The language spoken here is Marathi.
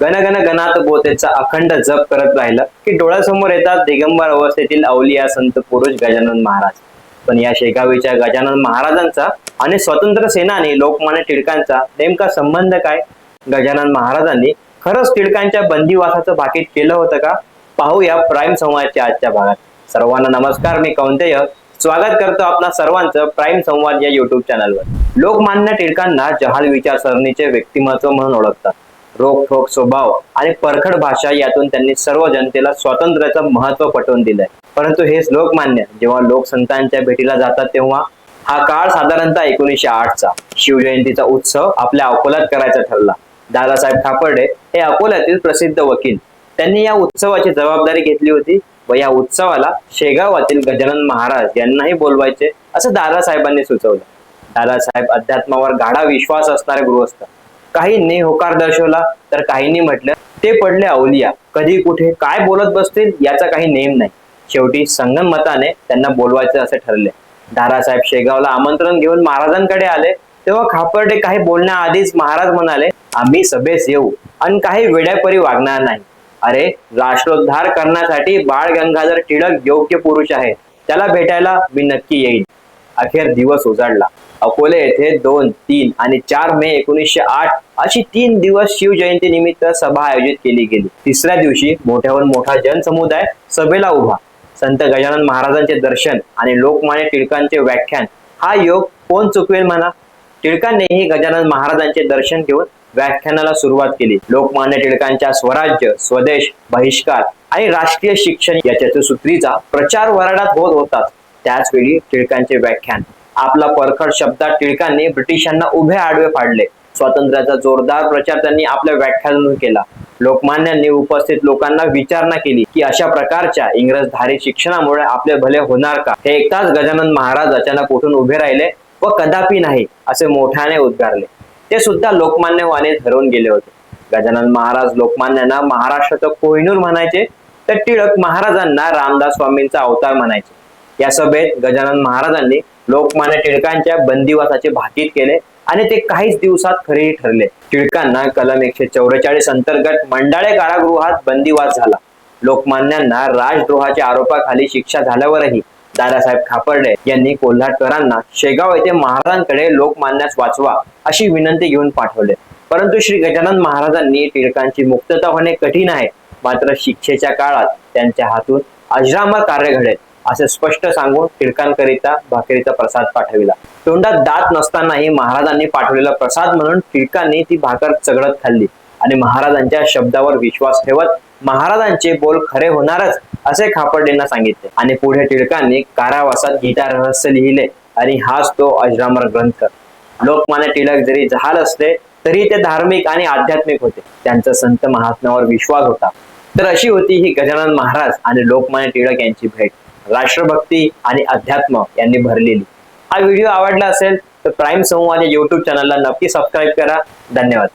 गणगण गणात बोतेचा अखंड जप करत राहिलं की डोळ्यासमोर येतात दिगंबर अवस्थेतील अवलिया संत पुरुष गजानन महाराज. पण या शेगावीच्या गजानन महाराजांचा आणि स्वतंत्र सेनानी लोकमान्य टिळकांचा नेमका संबंध काय? गजानन महाराजांनी खरंच टिळकांच्या बंदीवासाचं भाकीत केलं होतं का? पाहूया प्राईम संवादच्या आजच्या भागात. सर्वांना नमस्कार मी कौंतेय. स्वागत करतो आपणा सर्वांचं प्राईम संवाद या युट्यूब चॅनलवर लोकमान्य टिळकांना जहाल विचारसरणीचे व्यक्तिमत्व म्हणून ओळखतात. रोखोक स्वभाव आणि परखड भाषा यातून त्यांनी सर्व जनतेला स्वातंत्र्याचं महत्त्व पटवून दिलंय. परंतु हेच लोकमान्य जेव्हा लोकसंतांच्या भेटीला जातात तेव्हा हा काळ साधारणतः एकोणीसशे आठचा शिवजयंतीचा उत्सव आपल्या अकोल्यात करायचा ठरला. दादासाहेब ठापर्डे हे अकोल्यातील प्रसिद्ध वकील. त्यांनी या उत्सवाची जबाबदारी घेतली होती व या उत्सवाला शेगावातील गजानन महाराज यांनाही बोलवायचे असं दादासाहेबांनी सुचवलं. दादासाहेब अध्यात्मावर गाढा विश्वास असणारे गृहस्थ. काहींनी होकार दर्शवला तर काहींनी म्हटलं ते पडले अवलिया कधी कुठे काय बोलत बसतील याचा काही नेम नाही. शेवटी संगम मताने त्यांना बोलवायचे असे ठरले. दारासाहेब शेगावला आमंत्रण घेऊन महाराजांकडे आले. तेव्हा खापर्डे काही बोलण्याआधीच महाराज म्हणाले आम्ही सभेस येऊ आणि काही वेड्यापरी वागणार नाही. अरे राष्ट्रोद्धार करण्यासाठी बाळ गंगाधर टिळक योग्य पुरुष आहे त्याला भेटायला मी नक्की येईन. अखेर दिवस उजाडला. अकोले येथे दोन तीन आणि चार मे एकोणीसशे आठ अशी तीन दिवस शिवजयंती निमित्त सभा आयोजित केली गेली. तिसऱ्या दिवशी मोठ्यावर मोठा जनसमुदाय सभेला उभा. संत गजानन महाराजांचे दर्शन आणि लोकमान्य टिळकांचे व्याख्यान. हा योग कोण चुकवेल म्हणा? टिळकांनीही गजानन महाराजांचे दर्शन घेऊन व्याख्यानाला सुरुवात केली. लोकमान्य टिळकांच्या स्वराज्य स्वदेश बहिष्कार आणि राष्ट्रीय शिक्षण या चतुसूत्रीचा प्रचार वराडात होत होताच त्याच वेळी टिळकांचे व्याख्यान. आपला परखड शब्दात टिळकांनी ब्रिटिशांना उभे आडवे पाडले. स्वातंत्र्याचा जोरदार प्रचार त्यांनी आपल्या व्याख्यानातून केला. लोकमान्यांनी उपस्थित लोकांना विचारणा केली की अशा प्रकारच्या इंग्रजधारी शिक्षणामुळे आपले भले होणार का? हे एकटाच गजानन महाराज अचानक उठून उभे राहिले व कदापि नाही असे मोठ्याने उद्गारले. ते सुद्धा लोकमान्यवाने ठरवून गेले होते. गजानन महाराज लोकमान्यांना महाराष्ट्राचं कोहिनूर म्हणायचे तर टिळक महाराजांना रामदास स्वामींचा अवतार म्हणायचे. या सभेत गजानन महाराजांनी लोकमान्य टिळकांच्या बंदिवासाचे भाकीत केले आणि ते काहीच दिवसात खरेही ठरले. टिळकांना कलम एकशे चौवेचाळीस अंतर्गत मंडाळे कारागृहात बंदिवास झाला. लोकमान्यांना राजद्रोहाच्या आरोपाखाली शिक्षा झाल्यावरही दादासाहेब खापर्डे यांनी कोल्हाटकरांना शेगाव येथे महाराजांकडे लोकमान्यास वाचवा अशी विनंती घेऊन पाठवले. परंतु श्री गजानन महाराजांनी टिळकांची मुक्तता होणे कठीण आहे. मात्र शिक्षेच्या काळात त्यांच्या हातून अजरामर कार्य घडेल. असे स्पष्ट सांगून टिळकांकरिता भाकरीचा प्रसाद पाठविला. तोंडात दात नसतानाही महाराजांनी पाठवलेला प्रसाद म्हणून टिळकांनी ती भाकर चघळत खाल्ली. आणि महाराजांच्या शब्दावर विश्वास ठेवत महाराजांचे बोल खरे होणारच असे खापर्डेंना सांगितले. आणि पुढे टिळकांनी कारावासात गीता रहस्य लिहिले आणि हाच तो अजरामर ग्रंथ. लोकमान्य टिळक जरी जहाल असले तरी ते धार्मिक आणि आध्यात्मिक होते. त्यांचा संत महात्म्यावर विश्वास होता. तर अशी होती ही गजानन महाराज आणि लोकमान्य टिळक यांची भेट. राष्ट्रभक्ती आणि अध्यात्म यांनी भरलेली. हा व्हिडिओ आवडला असेल तर प्राईम संवाद या युट्यूब चॅनलला नक्की सबस्क्राईब करा. धन्यवाद.